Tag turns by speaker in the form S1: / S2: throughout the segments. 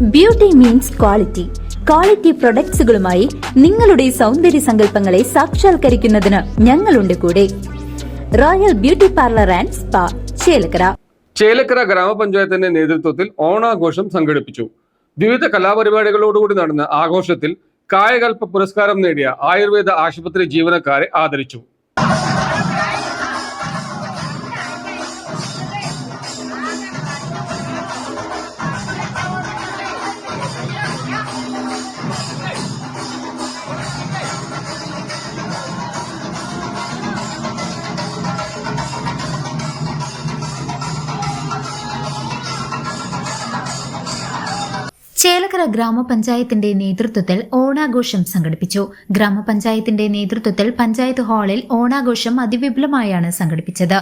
S1: Beauty means quality quality പ്രൊഡക്ട്സുകളുമായി നിങ്ങളുടെ സൗന്ദര്യ സങ്കല്പങ്ങളെ സാക്ഷാത്കരിക്കുന്നതിന് ഞങ്ങളുണ്ട് കൂടെ. Royal beauty parlour and spa Chelakkara.
S2: Chelakkara ഗ്രാമപഞ്ചായത്തിന്റെ നേതൃത്വത്തിൽ ഓണാഘോഷം സംഘടിപ്പിച്ചു. വിവിധ കലാപരിപാടികളോടുകൂടി നടന്ന ആഘോഷത്തിൽ കായകൽപ്പ പുരസ്കാരം നേടിയ ആയുർവേദ ആശുപത്രി ജീവനക്കാരെ ആദരിച്ചു.
S3: ചേലക്കര ഗ്രാമപഞ്ചായത്തിന്റെ നേതൃത്വത്തിൽ ഓണാഘോഷം സംഘടിപ്പിച്ചു. ഗ്രാമപഞ്ചായത്തിന്റെ നേതൃത്വത്തിൽ പഞ്ചായത്ത് ഹാളിൽ ഓണാഘോഷം അതിവിപുലമായാണ് സംഘടിപ്പിച്ചത്.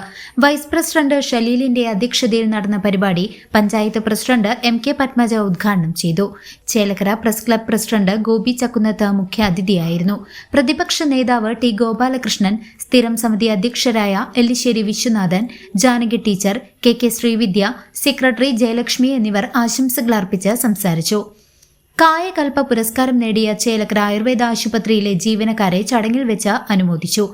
S3: വൈസ് പ്രസിഡന്റ് ഷലീലിന്റെ അധ്യക്ഷതയിൽ നടന്ന പരിപാടി panchayat president M K Padmaja ഉദ്ഘാടനം ചെയ്തു. Chelakkara press club president Gopi Chakkunnath മുഖ്യാതിഥിയായിരുന്നു. പ്രതിപക്ഷ നേതാവ് ടി ഗോപാലകൃഷ്ണൻ സ്ഥിരം സമിതി അധ്യക്ഷരായ Ellissery Viswanathan Janaki teacher K K Sreevidya secretary Jayalakshmi എന്നിവർ ആശംസകൾ അർപ്പിച്ച് സംസാരിച്ചു. കായകൽപ്പ പുരസ്കാരം നേടിയ ചേലക്കര ആയുർവേദ ആശുപത്രിയിലെ ജീവനക്കാരെ ചടങ്ങിൽ വെച്ച് അനുമോദിച്ചു.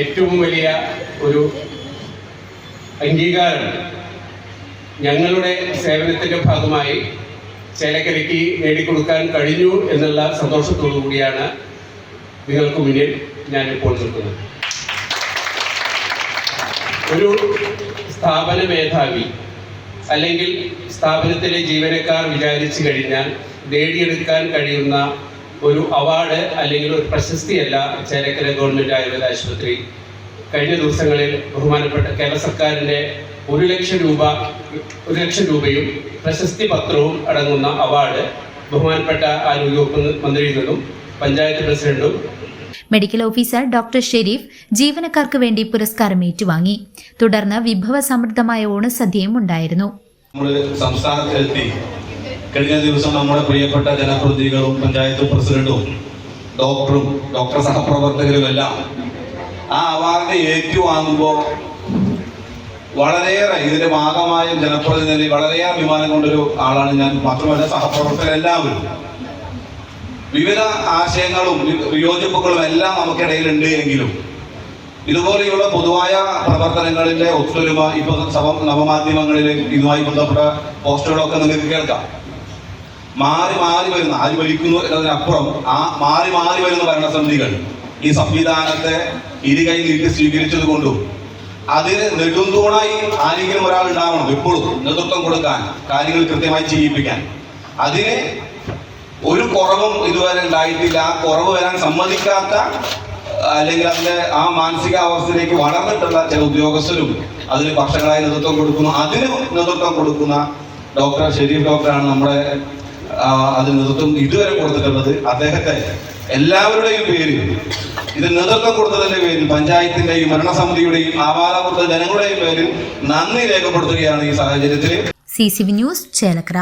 S4: ഏറ്റവും വലിയ ഒരു അംഗീകാരം. ഞങ്ങളുടെ സേവനത്തിന്റെ ഭാഗമായി ചേലക്കരയ്ക്ക് നേടിക്കൊടുക്കാൻ കഴിഞ്ഞു എന്നുള്ള സന്തോഷത്തോടു കൂടിയാണ് നിങ്ങൾക്ക് മുന്നിൽ ഞാൻ ഇപ്പോൾ നിൽക്കുന്നത്. ഒരു സ്ഥാപന മേധാവി അല്ലെങ്കിൽ സ്ഥാപനത്തിലെ ജീവനക്കാർ വിചാരിച്ചു കഴിഞ്ഞാൽ നേടിയെടുക്കാൻ കഴിയുന്ന ഒരു അവാർഡ് അല്ലെങ്കിൽ ഒരു പ്രശസ്തിയല്ല ചേലക്കര ഗവൺമെന്റ് ആയുർവേദ ആശുപത്രി കഴിഞ്ഞ ദിവസങ്ങളിൽ ബഹുമാനപ്പെട്ട കേരള സർക്കാരിന്റെ ഒരു ലക്ഷം രൂപ ഒരു ലക്ഷം രൂപയും പ്രശസ്തി പത്രവും അടങ്ങുന്ന അവാർഡ് ബഹുമാനപ്പെട്ട ആരോഗ്യവകുപ്പ് മന്ത്രിയിൽ നിന്നും പഞ്ചായത്ത് പ്രസിഡന്റും
S3: മെഡിക്കൽ ഓഫീസർ ഡോക്ടർ ഷെരീഫ് ജീവനക്കാർക്ക് വേണ്ടി പുരസ്കാരം ഏറ്റുവാങ്ങി. തുടർന്ന് വിഭവ സമൃദ്ധമായ ഓണസദ്യയും ഉണ്ടായിരുന്നു.
S5: നമ്മൾ സംസ്ഥാനത്തിലെത്തി. കഴിഞ്ഞ ദിവസം നമ്മുടെ പ്രിയപ്പെട്ട ജനപ്രതിനിധികളും പഞ്ചായത്ത് പ്രസിഡന്റും ഡോക്ടറും ഡോക്ടർ സഹപ്രവർത്തകരും എല്ലാം ആ അവാർഡ് ഏറ്റുവാങ്ങുമ്പോൾ വളരെയേറെ ഇതിന്റെ ഭാഗമായ ജനപ്രതിനിധി വളരെയേറെ അഭിമാനം കൊണ്ടൊരു ആളാണ് ഞാൻ. മാത്രമല്ല സഹപ്രവർത്തകരെല്ലാവരും വിവിധ ആശയങ്ങളും വിയോജിപ്പുകളും എല്ലാം നമുക്കിടയിലുണ്ട് എങ്കിലും ഇതുപോലെയുള്ള പൊതുവായ പ്രവർത്തനങ്ങളിലെ ഒത്തൊരുമ ഇപ്പൊ സഭ നവമാധ്യമങ്ങളിൽ ഇതുമായി ബന്ധപ്പെട്ട പോസ്റ്റുകളൊക്കെ നിങ്ങൾക്ക് കേൾക്കാം. മാറി മാറി വരുന്ന ആര് ഭരിക്കുന്നു എന്നതിനപ്പുറം ആ മാറി മാറി വരുന്ന ഭരണസമിതികൾ ഈ സംവിധാനത്തെ ഇരുകൈ നീട്ടി സ്വീകരിച്ചത് കൊണ്ടും അതിന് നെടുന്തൂണായി ആരെങ്കിലും ഒരാൾ ഉണ്ടാവണം എപ്പോഴും നേതൃത്വം കൊടുക്കാൻ കാര്യങ്ങൾ കൃത്യമായി ചെയ്യിപ്പിക്കാൻ. അതിന് ഒരു കുറവും ഇതുവരെ ഉണ്ടായിട്ടില്ല. ആ കുറവ് വരാൻ സമ്മതിക്കാത്ത അല്ലെങ്കിൽ അതിന്റെ ആ മാനസികാവസ്ഥയിലേക്ക് വളർന്നിട്ടുള്ള ചില ഉദ്യോഗസ്ഥരും അതിന് വർഷങ്ങളായി നേതൃത്വം കൊടുക്കുന്നു. അതിന് നേതൃത്വം കൊടുക്കുന്ന ഡോക്ടർ ഷെരീഫ് ഡോക്ടറാണ് നമ്മുടെ അതിന് നേതൃത്വം ഇതുവരെ കൊടുത്തിട്ടുള്ളത്. അദ്ദേഹത്തെ എല്ലാവരുടെയും പേര് ഇത് നേതൃത്വം കൊടുത്തതിന്റെ പേരിൽ പഞ്ചായത്തിന്റെയും ഭരണസമിതിയുടെയും ആവാലപുറത്തെ ജനങ്ങളുടെയും പേരിൽ നന്ദി രേഖപ്പെടുത്തുകയാണ് ഈ സാഹചര്യത്തിൽ.
S3: C C news Chelakkara.